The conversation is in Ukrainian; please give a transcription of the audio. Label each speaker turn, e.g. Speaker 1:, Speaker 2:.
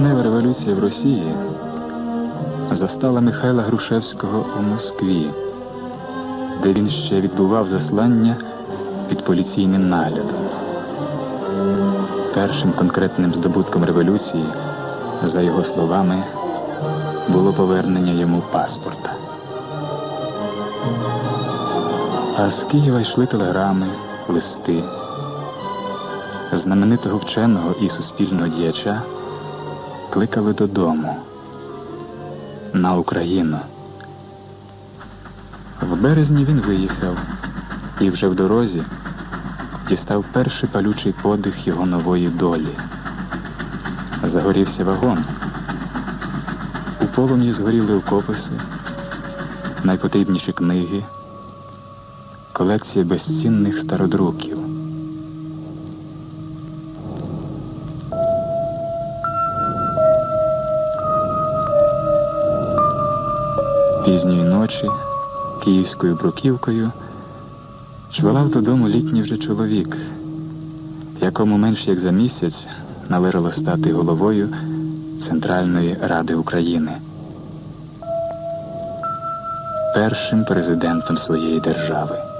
Speaker 1: революція в Росії застала Михайла Грушевського у Москві, де він ще відбував заслання під поліційним наглядом. Першим конкретним здобутком революції, за його словами, було повернення йому паспорта. А з Києва йшли телеграми, листи. Знаменитого вченого і суспільного діяча кликали додому на Україну. В березні він виїхав і вже в дорозі дістав перший палючий подих його нової долі. Загорівся вагон. У полум'ї згоріли окописи, найпотрібніші книги, колекція безцінних стародруків. Пізньої ночі київською бруківкою чвалав додому літній вже чоловік, якому менш як за місяць належало стати головою Центральної Ради України, першим президентом своєї держави.